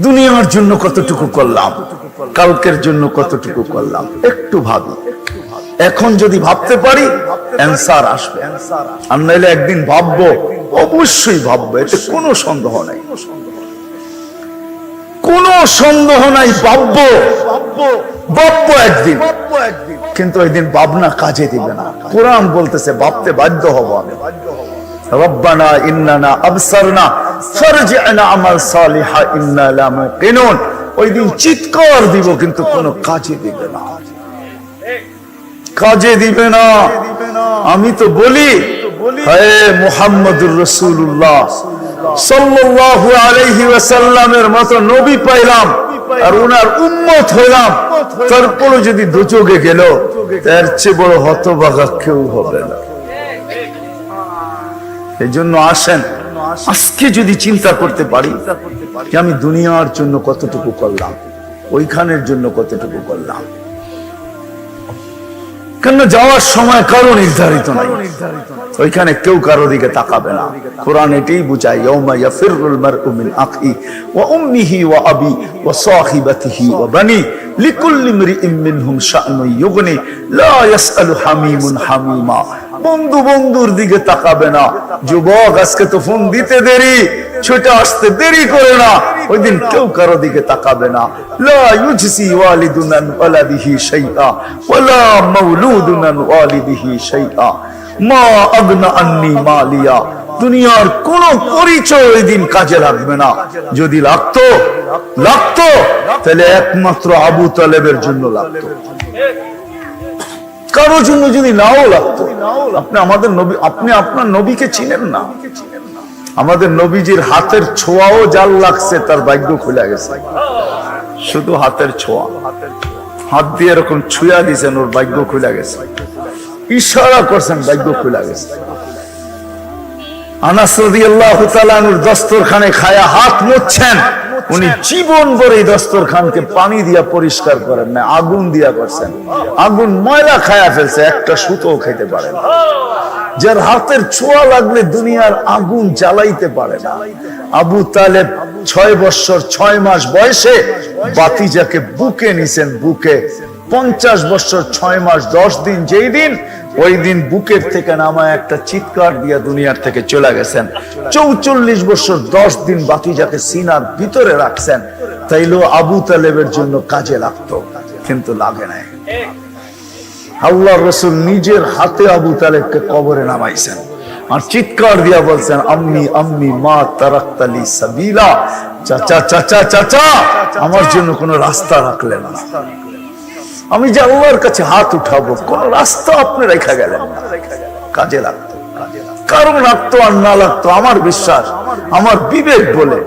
দুনিয়ার জন্য কতটুকু করলাম? কালকের জন্য কতটুকু করলাম? একটু ভাবি। এখন যদি ভাবতে পারি অ্যান্সার আসবে। আর নাইলে একদিন ভাববো, অবশ্যই ভাববো, এতে কোনো সন্দেহ নাই। কোনো সন্দেহ নাই, ভাববো। ভাববো একদিন। কিন্তু একদিন ভাবনা কাজে দিবে না। কোরআন বলতেছে, ভাবতে বাধ্য হব আমি। চিৎকার দিব, কিন্তু কোনো কাজে দিবে না। কাজে দিবে না। আমি তো বলি, হে মুহাম্মদুর পাইলাম, আর তারপরে যদি দুচোগে গেল, তার চেয়ে বড় হতভাগা কেউ হবে না। এই জন্য আসেন। আজকে যদি চিন্তা করতে পারি যে আমি দুনিয়ার জন্য কতটুকু করলাম, ওইখানের জন্য কতটুকু করলাম। কেন যাওয়ার সময় কারও নির্ধারিত নাই। ওইখানে কেউ কারও দিকে তাকাবে না। কোরআন এটাই বুঝায়, ইয়াউমা আবি সাহিবাতিহি বানি হামিমুন হামিমা। বন্ধু বন্ধুর দিকে তাকাবে না। যুবক, আজকে তো ফোন দিতে দেরি, ছুটে আসতে দেরি করে না। ওই দিন কেউ কারও দিকে তাকাবে না। মা দুনিয়ার কোন পরিচয় ওই দিন কাজে লাগবে না। যদি লাগতো লাগতো? তাহলে একমাত্র আবু তালেবের জন্য কারোর জন্য যদি নাও আপনি আমাদের নবী আপনি আপনার নবীকে চিনেন না। আমাদের নবীজির হাতের ছোঁয়াও জাল লাগছে, তার ভাগ্য খুলে গেছে। শুধু হাতের ছোঁয়া। হাত দিয়ে এরকম ছুঁয়া দিয়েছেন, ওর ভাগ্য খুলে গেছে। ইশারা করছেন, ভাগ্য খুলে গেছে। আনাস রাদিয়াল্লাহু তাআলার দস্তরখানে খায়া হাত মুছছেন। উনি জীবন ভরে দস্তর খানকে পানি দিয়া পরিষ্কার করেন না আগুন দিয়া করছেন। আগুন ময়লা খায়া ফেলছে একটা সুতো খেতে পারে না। যার হাতের ছোঁয়া লাগলে দুনিয়ার আগুন জ্বালাইতে পারে না। আবু তালে ছয় বছর ছয় মাস বয়সে বাতিজাকে বুকে নিছেন বুকে পঞ্চাশ বছর, ছয় মাস, দশ দিন, যেই দিন, ওই দিন বুকের থেকে নামা একটা চিৎকার দিয়া দুনিয়ার থেকে চলে গেছেন। চৌচল্লিশ বছর, দশ দিন বাতিজাকে সিনার ভিতরে রাখছেন। তাইলেও আবু তালেবের জন্য কাজে লাগতো, কিন্তু লাগে নাই। আল্লাহ রসুল নিজের হাতে আবু তালেবকে কবরে নামাইছেন। আর চিৎকার দিয়া বলছেন, আম্মি আম্মি, মা তারাক্তালি সাবিলা। চাচা চাচা চাচা, আমার জন্য কোনো রাস্তা রাখলেন না। আমি যে আল্লাহর কাছে হাত উঠাবো, কোন রাস্তা আপনি রেখা গেলেন। কাজে লাগতো কারণ লাগতো আর না লাগতো, আমার বিশ্বাস, আমার বিবেক বলে,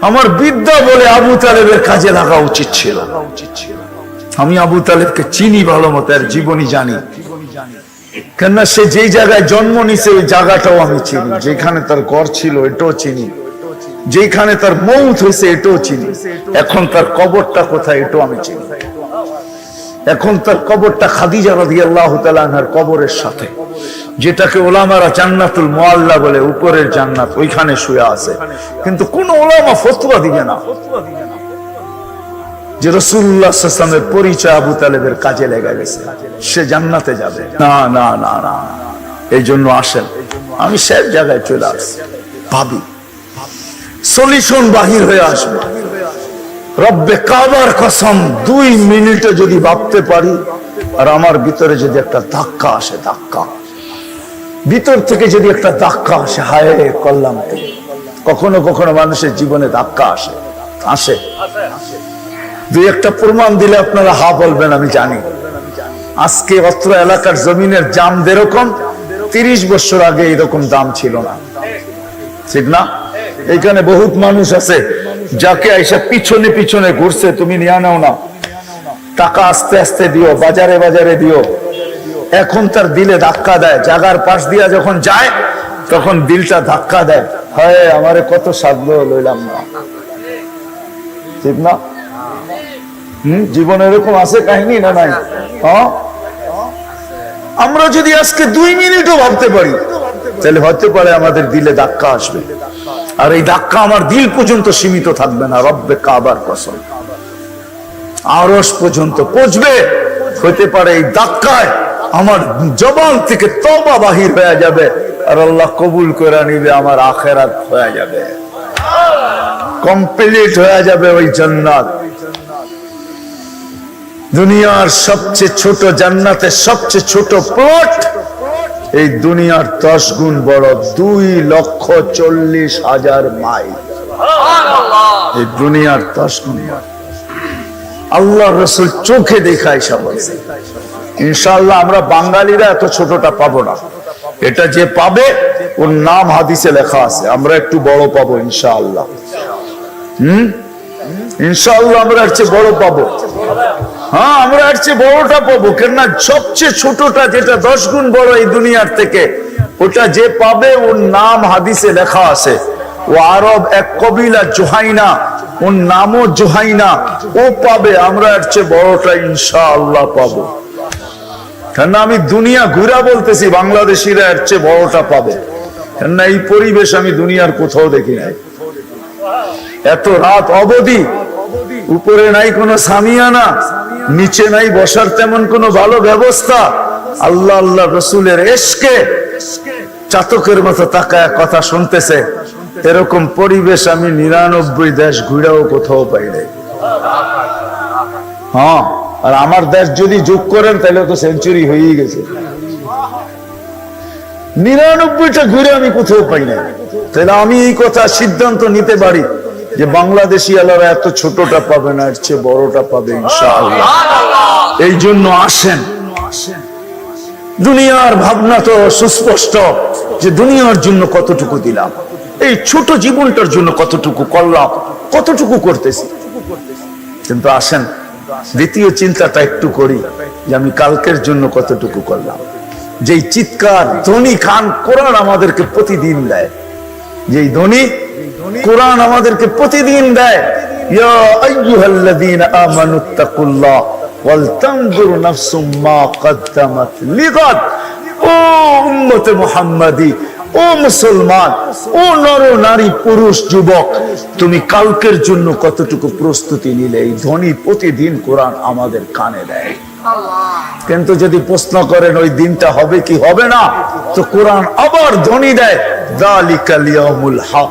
আমার বিদ্যা বলে আবু তালেবের কাজে লাগা উচিত ছিল। আমি আবু তালেবকে চিনি ভালো মতো আর জীবনী জানি। কেননা সে যে জায়গায় জন্ম নিছে, ওই জায়গাটাও আমি চিনি। যেখানে তার ঘর ছিল, এটাও চিনি। যেখানে তার মৌত হয়েছে, এটাও চিনি। এখন তার কবরটা কোথায়, এটাও আমি চিনি। এখন তার কবরটা খাদিজা রাদিয়াল্লাহু তাআলা আনহার কবরের সাথে, যেটাকে ওলামারা জান্নাতুল মুআল্লা বলে, উপরের জান্নাত, ওইখানে শুয়ে আছে। কিন্তু কোন ওলামা ফতোয়া দিবে না যে রসুল্লাহ সাল্লামের পরিচয় আবু তালেবের কাজে লেগে গেছে। সে জান্নাতে যাবে। না না না না। এই জন্য আসেন। আমি সব জায়গায় চলে আসছি। ভাবি। সলিউশন বাহির হয়ে আসবে। রব্বে কাবার কসম, দুই মিনিটে যদি ভাবতে পারি, আর আমার ভিতরে যদি একটা ধাক্কা আসে, ধাক্কা। ভিতর থেকে যদি একটা ধাক্কা আসে, হায় করলাম কখনো কখনো মানুষের জীবনে ধাক্কা আসে আসে। দুই একটা প্রমাণ দিলে আপনারা হা বলবেন, আমি জানি। আজকে অত্র এলাকার জমিনের দাম যেরকম, তিরিশ বছর আগে এরকম দাম ছিল না। ঠিক না? এখানে বহুত মানুষ আছে। যাকে আইসা পিছনে পিছনে ঘুরছে, তুমি নিয়ে নাও না। টাকা আস্তে আস্তে দিও, বাজারে বাজারে দিও। এখন তার দিলে ধাক্কা দেয়। জাগার পাশ দিয়া যখন যায়, তখন দিলটা ধাক্কা দেয়। হয়, আমারে কত সাধ্য লইলাম না। ঠিক না? হম, জীবনে এরকম আছে কাহিনী না নাই? হ্যাঁ? আমরা যদি আজকে দুই মিনিটও ভাবতে পারি, তাহলে হতে পারে আমাদের দিলে ধাক্কা আসবে। আর এই ধাক্কা আমার দিল পর্যন্ত সীমিত থাকবে না। রব্বে কাবার কসম। আরস পর্যন্ত পচবে হতে পারে এই ধাক্কায় আমার জবান থেকে তবা বাহির হয়ে যাবে আর আল্লাহ কবুল করে নিবে, আমার আখেরাত হয়ে যাবে। কমপ্লিট হয়ে যাবে ওই জান্নাত। দুনিয়ার সবচেয়ে ছোট জান্নাতের সবচেয়ে ছোট প্লট এই দুনিয়ার দশ গুণ বড় দুই লক্ষ চল্লিশ হাজার মাইল। এই দুনিয়ার দশ গুণ বড়। আল্লাহ রসুল চোখে দেখায় সব ইনশাল্লাহ আমরা বাঙালিরা এত ছোটটা পাবো না। এটা যে পাবে ওর নাম হাদিসে লেখা আছে আমরা একটু বড় পাবো ইনশাআল্লাহ। হম? ইনশাআল্লাহ আমরা এর চেয়ে বড় পাবো। হ্যাঁ আমরা এর চেয়ে বড়টা পাবো। কেননা সবচেয়ে ছোটটা যেটা দশ গুণ বড় এই দুনিয়ার থেকে, ওটা যে পাবে ওর নাম হাদিসে লেখা আছে। ও আরব এক কবিলা জোহাইনা, ওর নামও জোহাইনা। ও পাবে, আমরা এর চেয়ে বড়টা ইনশাআল্লাহ পাবো। কেননা আমি দুনিয়া ঘুরা বলতেছি, বাংলাদেশিরা এর চেয়ে বড়টা পাবে। কেননা এই পরিবেশ আমি দুনিয়ার কোথাও দেখি নাই। এত রাত অবধি উপরে নাই কোনো সামিয়ানা, নিচে নাই বসার তেমন কোনো ভালো ব্যবস্থা। আল্লাহ আল্লাহ রসুলের এসকে চাতকের মতো তাকায় কথা শুনতেছে। এরকম পরিবেশ আমি নিরানব্বই দেশ ঘুরেও কোথাও পাই নাই। হ্যাঁ আর আমার দেশ যদি যোগ করেন, তাহলে তো সেঞ্চুরি হয়েই গেছে। নিরানব্বইটা ঘুরে আমি কোথাও পাই না তাহলে আমি এই কথা সিদ্ধান্ত নিতে পারি। যে বাংলাদেশি আলারা এত ছোটটা পাবে না, এর চেয়ে বড়টা পাবে ইনশাআল্লাহ। এই জন্য আসেন। দুনিয়ার ভাবনা তো সুস্পষ্ট যে দুনিয়ার জন্য কতটুকু দিলাম, এই ছোট জীবনটার জন্য কতটুকু করলাম, কতটুকু করতেছি। কিন্তু আসেন, দ্বিতীয় চিন্তাটা একটু করি যে আমি কালকের জন্য কতটুকু করলাম। যেই চিৎকার ধনী খান কোরআন আমাদেরকে প্রতিদিন দেয়, যেই ধ্বনি কোরআন আমাদেরকে প্রতিদিন তুমি কালকের জন্য কতটুকু প্রস্তুতি নিলে? এই ধ্বনি প্রতিদিন কোরআন আমাদের কানে দেয়। কিন্তু যদি প্রশ্ন করেন, ওই দিনটা হবে কি হবে না? তো কোরআন আবার ধ্বনি দেয়। দালিকাল ইয়াউমুল হক।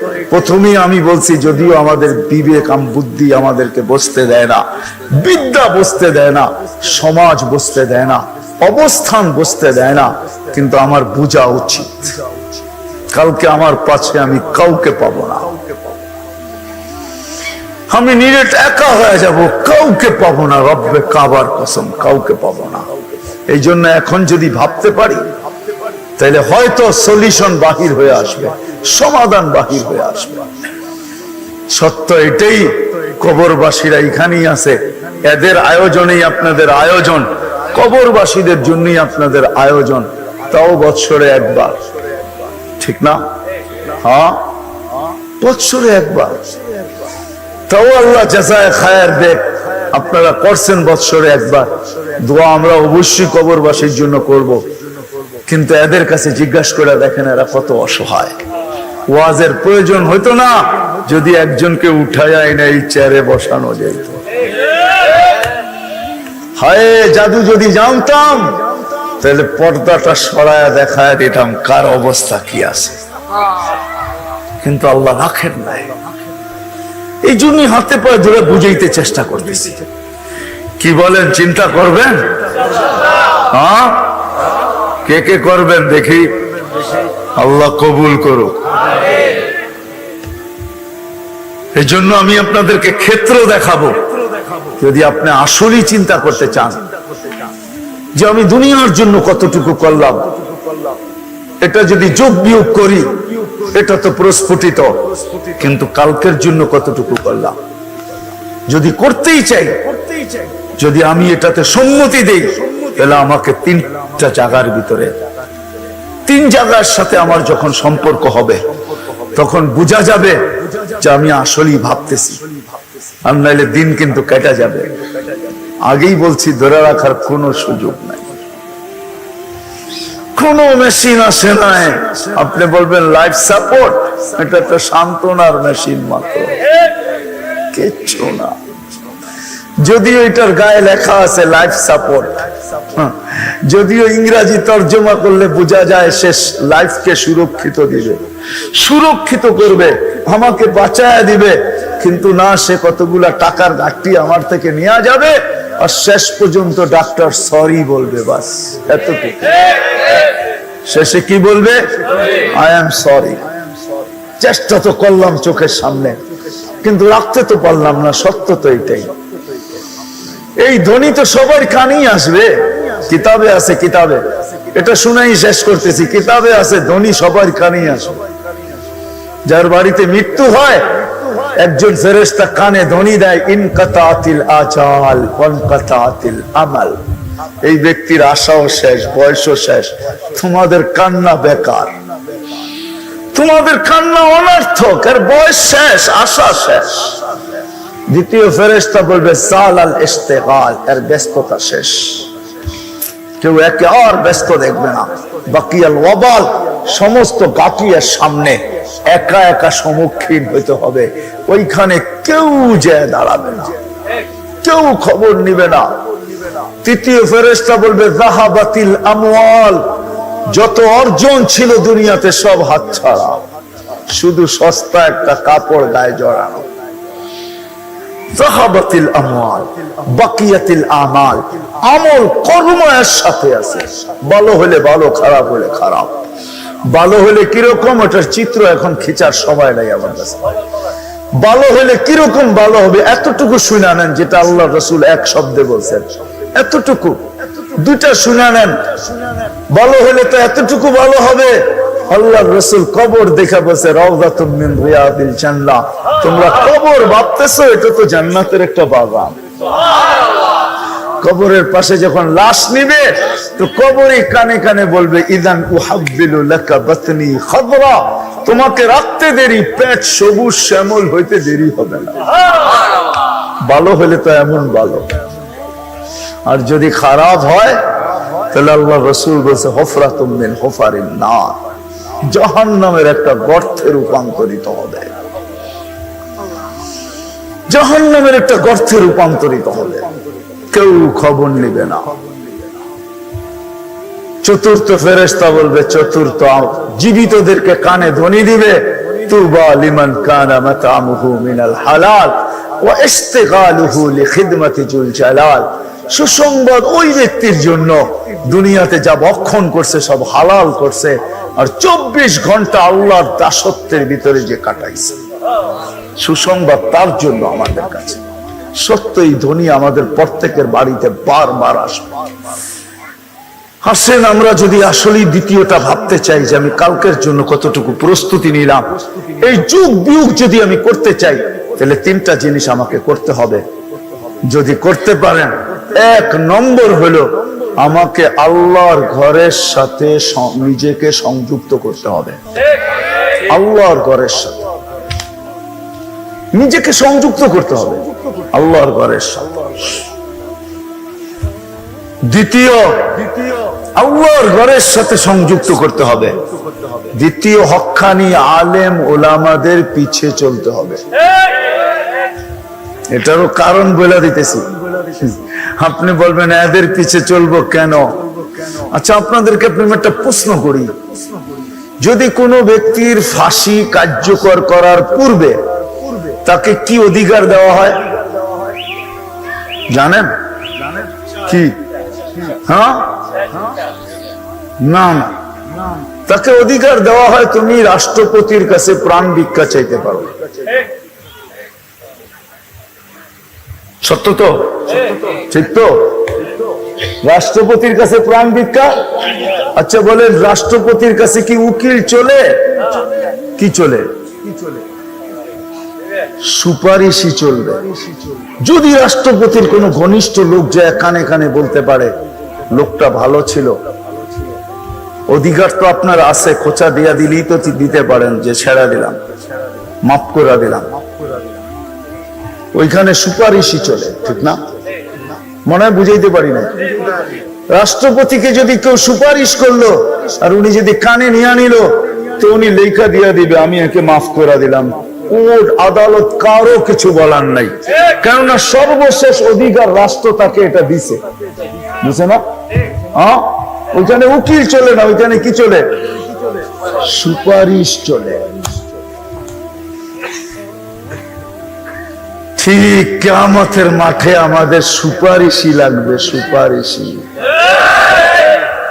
প্রথমেই আমি বলছি, যদিও আমাদের বিবেক বুদ্ধি আমাদেরকে বসতে দেয় না, বিদ্যা বসতে দেয় না, সমাজ বসতে দেয় না, অবস্থান বসতে দেয় না, কিন্তু আমার বোঝা উচিত। কালকে আমার পাশে আমি কাউকে পাব না। আমি নিরেট একা হয়ে যাব, কাউকে পাবো না, রব্বে কাবার কসম, কাউকে পাবো না। এই জন্য এখন যদি ভাবতে পারি তাহলে হয়তো সলিউশন বাহির হয়ে আসবে, সমাধান বাহির হয়ে আসবে। সত্য এটাই, কবরবাসীরা এখানেই আছে। এদের আয়োজনেই আপনাদের আয়োজন, কবরবাসীদের জন্যই আপনাদের আয়োজন। তাও বৎসরে একবার। ঠিক না? হ্যাঁ? বৎসরে একবার। তাও আল্লাহ জাজায় খায়ের দেখ, আপনারা করছেন বৎসরে একবার। দোয়া আমরা অবশ্যই কবরবাসীর জন্য করব। কিন্তু এদের কাছে জিজ্ঞাসা করে দেখেন এরা কত অসহায়। ওয়াজের প্রয়োজন হইতো না, যদি একজনকে উঠায় এনে এই চেয়ারে বসানো যেত হায়, জাদু যদি জানতাম, তাহলে পর্দাটা সরায় দেখায় দিতাম, কার অবস্থা, কি আছে। কিন্তু আল্লাহ রাখেন নাই। এই জন্যই হাতে পায়ে ধরে বুঝাইতে চেষ্টা করতেছি। কি বলেন, চিন্তা করবেন? হ্যাঁ? কে কে করবেন দেখি? আল্লাহ কবুল করো এই জন্য আমি আপনাদেরকে ক্ষেত্র দেখাবো। যদি আপনি আসলেই চিন্তা করতে চান, যে আমি দুনিয়ার জন্য কতটুকু করলাম, এটা যদি যোগ বিয়োগ করি, এটা তো প্রস্ফুটিত, কিন্তু কালকের জন্য কতটুকু করলাম? যদি করতেই চাই, যদি আমি এটাতে সম্মতি দেই, তাহলে আমাকে তিনটা জায়গার ভিতরে। তিন জায়গার সাথে আমার যখন সম্পর্ক হবে, তখন বোঝা যাবে যে আমি আসলেই ভাবতেছি। আর নাইলে দিন কিন্তু কেটে যাবে। আগেই বলছি, ধরে রাখার কোনো সুযোগ নাই। কোন মেশিন আসে নাই। আপনি বলবেন লাইফ সাপোর্ট এটা একটা সান্ত্বনার মেশিন মাত্র। কিচ্ছু না। যদিও এটার গায়ে লেখা আছে লাইফ সাপোর্ট যদিও ইংরাজি তর্জমা করলে বোঝা যায় শেষ লাইফকে সুরক্ষিত দিবে। সুরক্ষিত করবে, আমাকে বাঁচায় দিবে, কিন্তু না, সে কতগুলা টাকার ঘাটতি আমার থেকে নেওয়া যাবে, আর শেষ পর্যন্ত ডাক্তার সরি বলবে, বাস। এতটুকু। শেষে কি বলবে? আই এম সরি চেষ্টা তো করলাম চোখের সামনে, কিন্তু রাখতে তো পারলাম না, সত্য তো এটাই। এই ধ্বনি তো সবার কানেই আসবে। কিতাবে আছে, কিতাবে। এটা শুনেই শেষ করতেছি। কিতাবে আছে, ধ্বনি সবার কানেই আসবে। যার বাড়িতে মৃত্যু হয়, একজন ফেরেস্তা কানে ধ্বনি দেয় ইনকাতাতিল আচাল ওয়ানকাতাতিল আমাল। এই ব্যক্তির আশাও শেষ, বয়সও শেষ। তোমাদের কান্না বেকার। তোমাদের কান্না অনার্থক, এর বয়স শেষ, আশা শেষ। দ্বিতীয় ফেরেস্তা বলবে, সাল আল ইস্তেগাল এর ব্যস্ততা শেষ। কেউ একে আর ব্যস্ত দেখবে না। বাকি আল ওয়াবাল, সমস্ত গাকিয়ার সামনে একা একা সম্মুখীন হইতে হবে। ওইখানে কেউ যে দাঁড়াবে না, কেউ খবর নিবে না। তৃতীয় ফেরেস্তা বলবে জাহাবাতিল আমওয়াল, যত অর্জন ছিল দুনিয়াতে সব হাতছাড়া। শুধু সস্তা একটা কাপড় গায়ে জড়ানো। জাহাবাতিল বাকিয়াতিল আমাল। আমল কর্ম এর সাথে আছে। ভালো হলে ভালো, খারাপ হলে খারাপ। ভালো হলে কীরকম ওটার চিত্র এখন খিচার সময় নাই আমার কাছে। ভালো হলে কীরকম ভালো হবে, এতটুকু শুনে নেন যেটা আল্লাহ রসুল এক শব্দে বলছেন। এতটুকু। দুইটা শুনে নেন। ভালো হলে তো এতটুকু ভালো হবে। আল্লাহ রসুল কবর দেখা রিয়াদিল জান্নাহ। তোমরা কবর ভাবতেছো, এটা তো জান্নাতের একটা বাগান। কবরের পাশে যখন লাশ নিবে, তো কবরই কানে কানে বলবে, ইদান বাতনি তোমাকে রাখতে দেরি, পেট সবুজ শ্যামল হইতে দেরি হবে না। ভালো হলে তো এমন ভালো। আর যদি খারাপ হয়, তাহলে আল্লাহ রসুল বলছে হফরা তুমিন হফারিন না জাহান নামের একটা গর্তে রূপান্তরিত হবে। জাহান নামের একটা গর্তে রূপান্তরিত হবে। কেউ খবর নিবে না। চতুর্থ ফেরেস্তা বলবে, চতুর্থ জীবিতদেরকে কানে ধ্বনি দিবে, তুবা হালাল সুসংবাদ ওই ব্যক্তির জন্য দুনিয়াতে যা বক্ষণ করছে, সব হালাল করছে, আর চব্বিশ ঘণ্টা আল্লাহর দাসত্বের ভিতরে যে কাটাইছে। সুসংবাদ তার জন্য আমাদের কাছে। সত্যই ধনী আমাদের প্রত্যেকের বাড়িতে বারবার আসবে। হাসেন আমরা যদি আসলেই দ্বিতীয়টা ভাবতে চাই যে আমি কালকের জন্য কতটুকু প্রস্তুতি নিলাম, এই যুগ বিয়োগ যদি আমি করতে চাই, তাহলে তিনটা জিনিস আমাকে করতে হবে। যদি করতে পারেন এক নম্বর হলো আমাকে আল্লাহর ঘরের সাথে নিজেকে সংযুক্ত করতে হবে। আল্লাহর ঘরের সাথে। নিজেকে সংযুক্ত করতে হবে। আল্লাহর ঘরের সাথে। দ্বিতীয়, আল্লাহর ঘরের সাথে সংযুক্ত করতে হবে। দ্বিতীয় হক্কানি আলেম ওলামাদের পিছে চলতে হবে। এটারও কারণ বলে দিতেছি। আপনি বলবেন, এদের পিছে চলবো কেন? আচ্ছা আপনাদেরকে আপনি একটা প্রশ্ন করি। যদি কোনো ব্যক্তির ফাঁসি কার্যকর করার পূর্বে তাকে কি অধিকার দেওয়া হয়? জানেন? কি? হ্যাঁ? না না। তাকে অধিকার দেওয়া হয় তুমি রাষ্ট্রপতির কাছে প্রাণ ভিক্ষা চাইতে পারো। সত্য তো? ঠিক তো। রাষ্ট্রপতির কাছে প্রাণ ভিক্ষা? আচ্ছা বলেন, রাষ্ট্রপতির কাছে কি উকিল চলে? কি চলে? সুপারিশই চলবে। যদি রাষ্ট্রপতির কোনো ঘনিষ্ঠ লোক যায় কানে কানে বলতে পারে, লোকটা ভালো ছিল। অধিকার তো আপনার আছে, খোঁচা দিয়া দিলেই তো দিতে পারেন যে ছেড়া দিলাম, মাফ করে দিলাম। ওইখানে সুপারিশই চলে, ঠিক না? মনে হয় বুঝাইতে পারি না রাষ্ট্রপতিকে যদি কেউ সুপারিশ করল, আর উনি যদি কানে নিয়ে নিল, তো উনি লেখা দিয়া দিবে, আমি একে মাফ করে দিলাম। কোর্ট আদালত কারও কিছু বলার নাই। কেননা সর্বশেষ অধিকার রাষ্ট্র তাকে এটা দিছে। বুঝছে না? হ্যাঁ? ওইখানে উকিল চলে না, ওইখানে কি চলে? সুপারিশ চলে। ঠিক কেয়ামতের মাঠে আমাদের সুপারিশই লাগবে, সুপারিশই।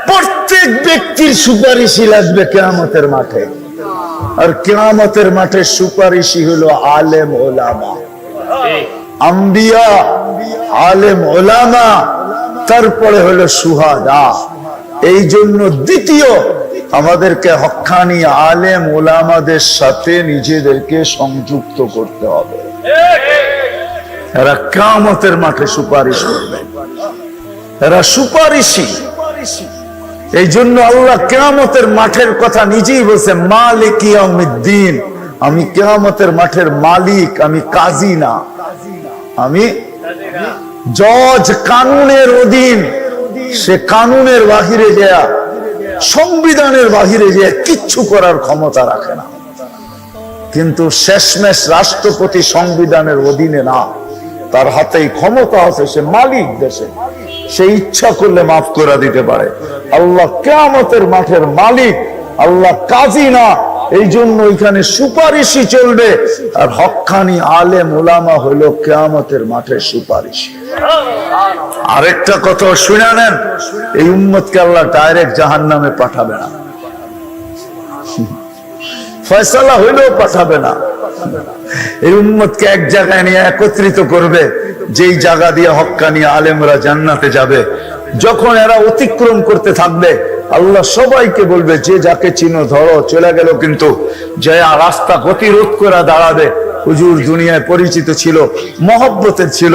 প্রত্যেক ব্যক্তির সুপারিশই লাগবে কেয়ামতের মাঠে। আর কেয়ামতের মাঠে সুপারিশই হলো আলেম ওলামা। আম্বিয়া, আলেম ওলামা, তারপরে হলো সুহাদা। এই জন্য দ্বিতীয়, আমাদেরকে হক্কানি আলেম ওলামাদের সাথে নিজেদেরকে সংযুক্ত করতে হবে। এরা কামতের মাঠে সুপারিশ করবে। এরা সুপারিশই। এই জন্য আল্লাহ কেয়ামতের মাঠের কথা নিজেই বলছে, মালিক দিন আমি কেয়ামতের মাঠের মালিক, আমি কাজী না। আমি জজ কানুনের অধীন। সে কানুনের বাহিরে যায় সংবিধানের বাহিরে যে কিচ্ছু করার ক্ষমতা রাখে না। কিন্তু শেষমেশ রাষ্ট্রপতি সংবিধানের অধীনে না। তার হাতেই ক্ষমতা আছে, সে মালিক দেশে। সে ইচ্ছা করলে মাফ করে দিতে পারে। আল্লাহ কেয়ামতের মাঠের মালিক, আল্লাহ কাজী না। এই জন্য এখানে সুপারিশই চলবে। আর হক্কানি আলেম ওলামা হলো কেয়ামতের মাঠের সুপারিশ। আরেকটা কথা শুনে নেন, এই উম্মতকে আল্লাহ ডাইরেক্ট জাহান নামে পাঠাবে না। ফয়সালা হইলেও পাঠাবে না। এই এক জায়গায় নিয়ে একত্রিত করবে, যেই জায়গা দিয়ে আলেমরা জান্নাতে যাবে। যখন এরা অতিক্রম করতে থাকবে, আল্লাহ সবাইকে বলবে, যে যাকে ধরো, চলে গেল কিন্তু। যে রাস্তা গতিরোধ করে দাঁড়াবে, হুজুর দুনিয়ায় পরিচিত ছিল, মহব্বতের ছিল,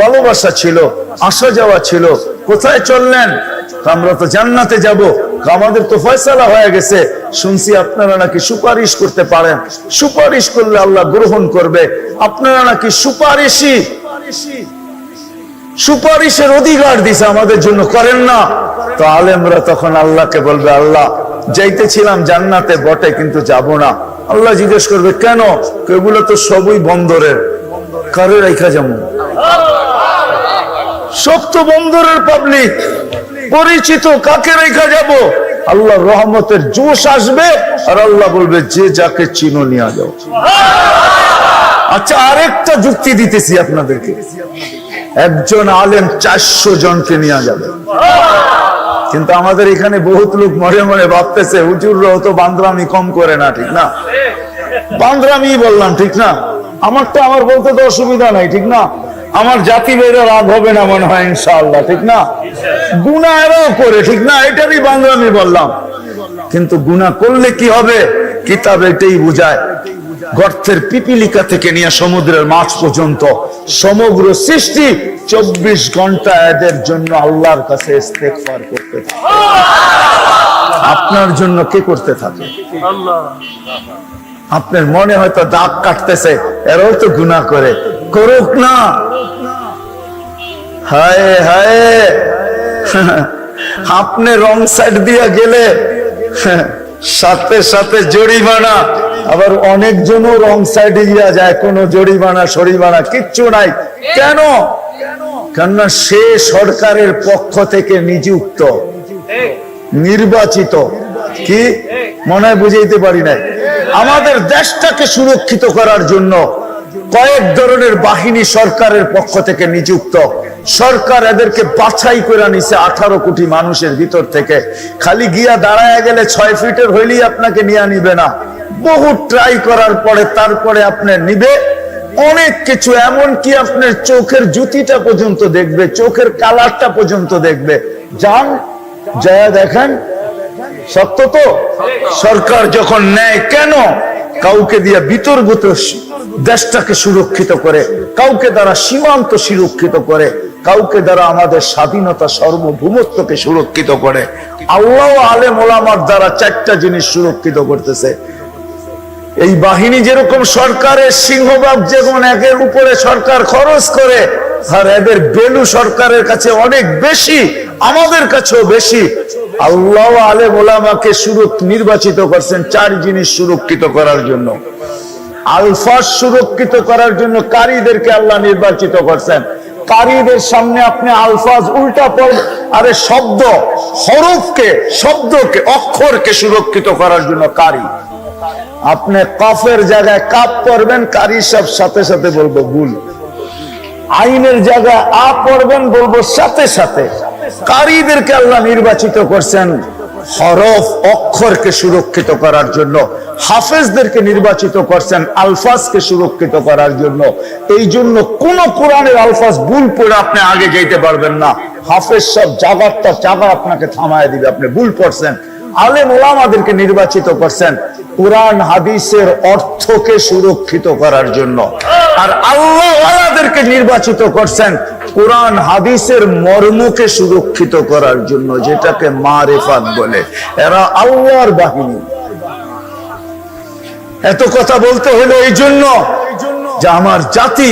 ভালোবাসা ছিল, আসা যাওয়া ছিল, কোথায় চললেন? আমরা তো জান্নাতে যাব। আমাদের তো ফয়সালা হয়ে গেছে। শুনছি আপনারা নাকি সুপারিশ করতে পারেন। সুপারিশ করলে আল্লাহ গ্রহণ করবে। আপনারা নাকি সুপারিশই, সুপারিশের অধিকার দিছে আমাদের জন্য, করেন না। তো আলেমরা তখন আল্লাহকে বলবে, আল্লাহ, যাইতেছিলাম জান্নাতে, বটে, কিন্তু যাব না। আল্লাহ জিজ্ঞেস করবে, কেন? এগুলো তো সবই বন্দরের। কারে রেখা যেমন সব তো বন্দরের পাবলিক পরিচিত কাকে রেখা যাব? আল্লাহ রহমতের জোশ আসবে আর আল্লাহ বলবে, যে যাকে চিনো নিয়ে যাও। আচ্ছা আরেকটা যুক্তি দিতেছি আপনাদেরকে। একজন আলেম চারশো জনকে নিয়ে যাবে। কিন্তু আমাদের এখানে বহুত লোক মনে মনে ভাবতেছে, হুজুররাও তো বান্দরামি কম করে না, ঠিক না? বান্দরামি বললাম, ঠিক না? আমার তো আমার বলতে তো অসুবিধা নাই, ঠিক না? আমার জাতি বেরো রাগ হবে না মনে হয়, ইনশাআল্লাহ, ঠিক না? গুণা এরাও করে, ঠিক না? এটারই বাংলা আমি বললাম। কিন্তু গুণা করলে কি হবে? কিতাব এটাই বুঝায়। গর্তের পিপিলিকা থেকে নিয়ে সমুদ্রের মাছ পর্যন্ত সমগ্র সৃষ্টি চব্বিশ ঘণ্টা এদের জন্য আল্লাহর কাছে করতে আপনার জন্য কে করতে থাকে? আপনার মনে হয়তো দাগ কাটতেছে, এরাও তো গুণা করে। করুক না। হায় হায়। আপনি রং সাইড দিয়া গেলে সাথে সাথে জরিমানা। আবার অনেকজনও রং সাইডে গিয়া যায়, কোনো জরিমানা, সরিমানা কিচ্ছু নাই। কেন? কেননা সে সরকারের পক্ষ থেকে নিযুক্ত, নির্বাচিত। কি? মনে বুঝাইতে পারি নাই। আমাদের দেশটাকে সুরক্ষিত করার জন্য কয়েক ধরনের বাহিনী সরকারের পক্ষ থেকে নিযুক্ত। সরকার এদেরকে বাছাই করে নিছে আঠারো কোটি মানুষের ভিতর থেকে। খালি গিয়া দাঁড়ায় গেলে ছয় ফিটের হইলেই আপনাকে নিয়ে নিবে না। বহু ট্রাই করার পরে তারপরে আপনার নিবে। অনেক কিছু এমন কি আপনার চোখের জুতিটা পর্যন্ত দেখবে, চোখের কালারটা পর্যন্ত দেখবে। যান যা দেখেন। সত্য তো? সরকার যখন নেয় কেন? কাউকে দিয়ে বিতর্কিত দেশটাকে সুরক্ষিত করে, কাউকে দ্বারা সীমান্ত সুরক্ষিত করে, কাউকে দ্বারা আমাদের স্বাধীনতা সার্বভৌমত্বকে সুরক্ষিত করে। আল্লাহ আলেম ওলামার দ্বারা চারটা জিনিস সুরক্ষিত করতেছে। এই বাহিনী যেরকম সরকারের সিংহভাগ, যেমন একের উপরে সরকার খরচ করে, আর এদের বেলু সরকারের কাছে অনেক বেশি, আমাদের কাছেও বেশি। আল্লাহ আলে মোলামাকে নির্বাচিত করছেন চার জিনিস সুরক্ষিত করার জন্য। আলফাজ সুরক্ষিত করার জন্য কারীদেরকে আল্লাহ নির্বাচিত করছেন। কারীদের সামনে আপনি আলফাজ উল্টা পড়, আরে শব্দ, হরফকে, শব্দকে, অক্ষরকে সুরক্ষিত করার জন্য কারি। আপনি কফের জায়গায় কাপ করবেন কারি সব সাথে সাথে বলব ভুল। আইনের জায়গায় আ পড়বেন বলব সাথে সাথে। কারীদেরকে আল্লাহ নির্বাচিত করছেন। হরফ অক্ষরকে সুরক্ষিত করার জন্য, হাফেজদেরকে নির্বাচিত করছেন আলফাজকে সুরক্ষিত করার জন্য। এই জন্য কোন কোরআনের আলফাজ ভুল পড়ে আপনি আগে যেতে পারবেন না। হাফেজ সব জাগারটা জাগা আপনাকে থামায় দিবে, আপনি ভুল পড়ছেন। আলেম ওলামাদেরকে নির্বাচিত করছেন কোরআন হাদিসের অর্থকে সুরক্ষিত করার জন্য। আর আল্লাহওয়ালাদেরকে নির্বাচিত করছেন কোরআন হাদিসের মর্মকে সুরক্ষিত করার জন্য যেটাকে মারেফাত বলে। এরা আল্লাহর বাহিনী। এত কথা বলতে হলো এই জন্য যে আমার জাতি,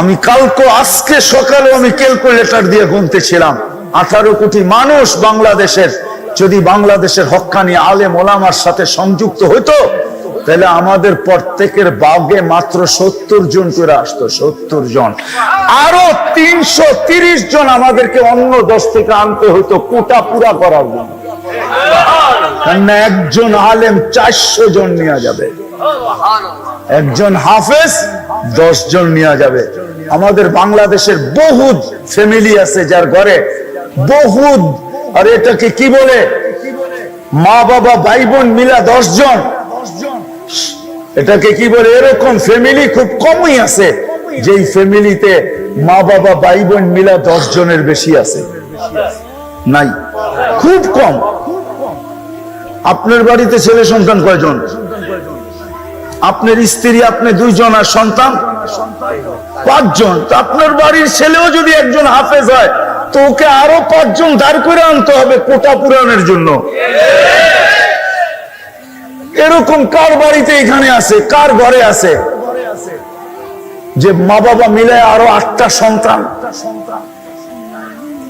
আমি কালকে আজকে সকালে আমি ক্যালকুলেটর দিয়ে গুনতেছিলাম। আঠারো কোটি মানুষ বাংলাদেশের, যদি বাংলাদেশের হক্কানি আলে মোলামার সাথে সংযুক্ত হতো তাহলে আমাদের প্রত্যেকের বাগে মাত্র সত্তর জন করে আসতো, সত্তর জন। আরও তিনশো তিরিশ জন আমাদেরকে অন্য দশ থেকে আনতে হতো, কোটা পুরা করার জন্য। একজন আলেম চারশো জন নেওয়া যাবে। একজন হাফেজ দশ জন নেওয়া যাবে। আমাদের বাংলাদেশের বহুত ফ্যামিলি আছে যার ঘরে বহুত, আর এটাকে কি বলে? মা বাবা ভাই বোন মিলা দশ জন। এটাকে কি বলে? এরকম ফ্যামিলি খুব কমই আছে, যেই ফ্যামিলিতে মা বাবা ভাই বোন মিলা দশ জনের বেশি আছে। নাই। খুব কম। আপনার বাড়িতে ছেলে সন্তান কয়জন? আপনার স্ত্রী, আপনি দুইজন আর সন্তান? পাঁচজন। তো আপনার বাড়ির ছেলেও যদি একজন হাফেজ হয়, তো ওকে আরও পাঁচজন দাঁড় করে আনতে হবে কোটা পুরাণের জন্য। এরকম কার বাড়িতে এখানে আছে? কার ঘরে আছে? যে মা বাবা মিলে আরও আটটা সন্তান।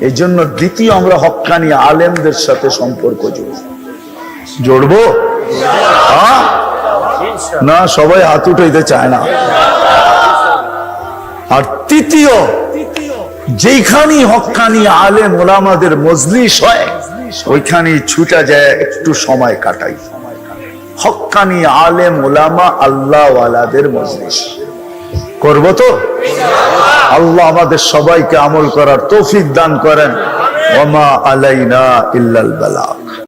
এই জন্য দ্বিতীয় আমরা হক্কানি আলেমদের সাথে সম্পর্ক জুড়ব? না, সবাই হাত উঠাইতে চায় না। আর তৃতীয় যেখানেই হক্কানি আলেম ওলামাদের মজলিস হয় ওইখানে ছুটা যায়, একটু সময় কাটাই। হক্কানি আলেম ওলামা আল্লাহ মজলিস। করব তো? আল্লাহ আমাদের সবাইকে আমল করার তৌফিক দান করেন। ওমা আলাইনা ইল্লাল বালাগ